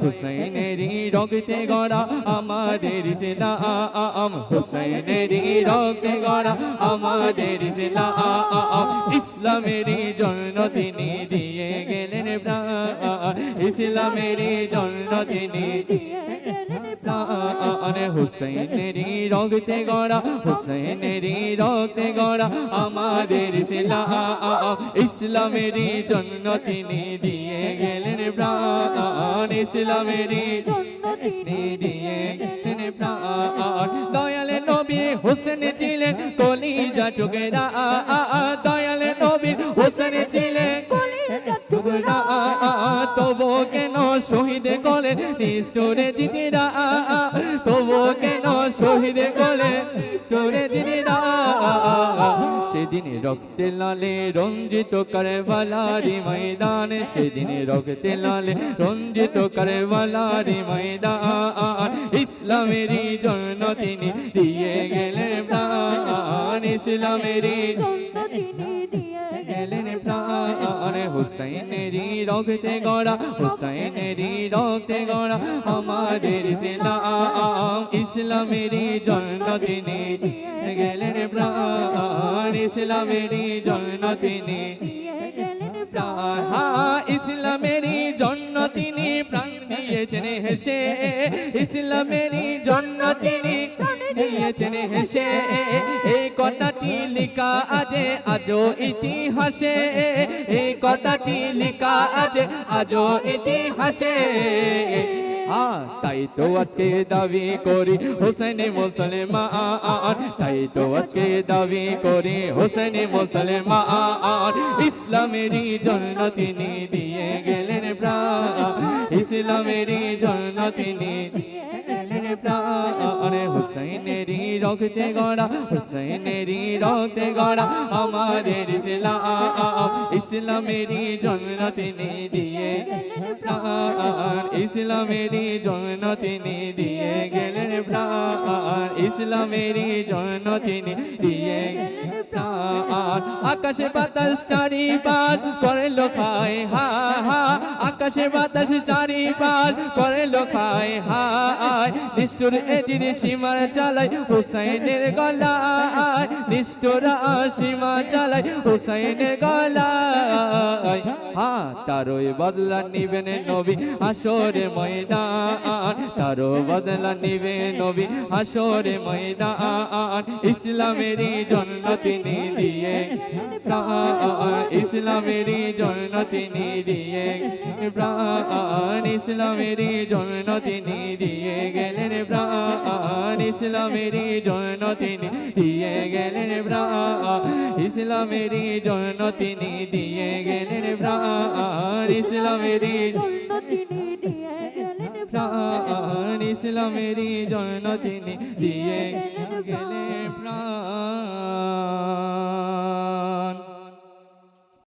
হুসাইনেরই রক্তে গড়া, আমাদের ইসলাম হুসাইনেরই রক্তে গড়া, আমাদের ইসলাম ইসলামেরই জন্য তিনি দিয়ে গেলেন প্রাণ। ইসলামেরই জন্য তিনি প্রাণ হুসাইনেরই রক্তে গড়া হুসাইনেরই রক্তে গড়া, আমাদের ইসলাম জন্য তিনি দিয়ে গেলেন প্রাণ, ইসলামেরই দিয়ে গেলেন প্রাণ। দয়ালে নবী হোসেন ছিলেন কলিজা টুকেরা। শহীদ কলে নিষ্ঠুরে জিতিরা তবু কেন শহীদ কলে নিষ্ঠুরে জিতিরা, সেদিন রক্তে লালে রঞ্জিত করে বালারি ময়দান, সেদিন রক্তে লালে রঞ্জিত করে বালারি ময়দান, ইসলামেরই জন্য তিনি দিয়ে গেলে প্রাণ, ইসলামেরই গেলেন হুসাইনেরই রক্তে গড়া হুসাইনেরই রক্তে গড়া আমাদের ইসলাম ইসলামেরই জন্য তিনি গেলেন প্রাণ ইসলামেরই জন্য তিনি ইসলামেরই জন্য তিনি প্রাণ দিয়েছেন হেসে ইসলামেরই জন্য তিনি দিয়েছেন হেসে কথাটি লিখা আছে, আজও ইতিহাসে। এই কথাটি লিখা আছে, আজও ইতিহাসে। তাই তো আজকে দাবি করি হোসেন মুসলমান। তাই তো আজকে দাবি করি হোসেন মুসলমান। ইসলামেরই জন্য তিনি দিয়ে গেলেন প্রাণ। ইসলামেরই জন্য তিনি দিয়ে প্রাণ হুসাইনেরই রক্তে গড়া, হুসাইনেরই রক্তে গড়া, আমাদের ইসলাম, ইসলামেরই তিনি দিয়ে প্রাণ, ইসলামেরই জন্য তিনি দিয়ে গেলেন প্রাণ, ইসলামেরই জন্য তিনি দিয়ে প্রাণ। আকাশে বাতাস চারি পার করে লোখায় হা হা আকাশে বাতাস চারি পার করে লোকায় হায়। নিষ্ঠুর এটির সীমার চালাই হুসাইনের গলায়। নিষ্ঠুর সীমা চালাই হুসাইনের হ্যাঁ তারই বদলা নিবেন নবী আসরে ময়দান। তারও বদলা নিবে নবী আসরে ময়দান। ইসলামেরই জন্য তিনি দিয়ে প্রাণ। ইসলামেরই জন্য তিনি দিয়ে প্রাণ। ইসলামেরই জন্য তিনি দিয়ে গেলেন প্রাণ। ইসলামেরই জন্য তিনি দিয়ে গেলেন প্রাণ। ইসলামেরই জন্য তিনি দিয়ে গেলেন প্রাণ। ইসলামেরই প্রাণ ইসলামেরই জন্য তিনি দিয়ে গেলে প্রাণ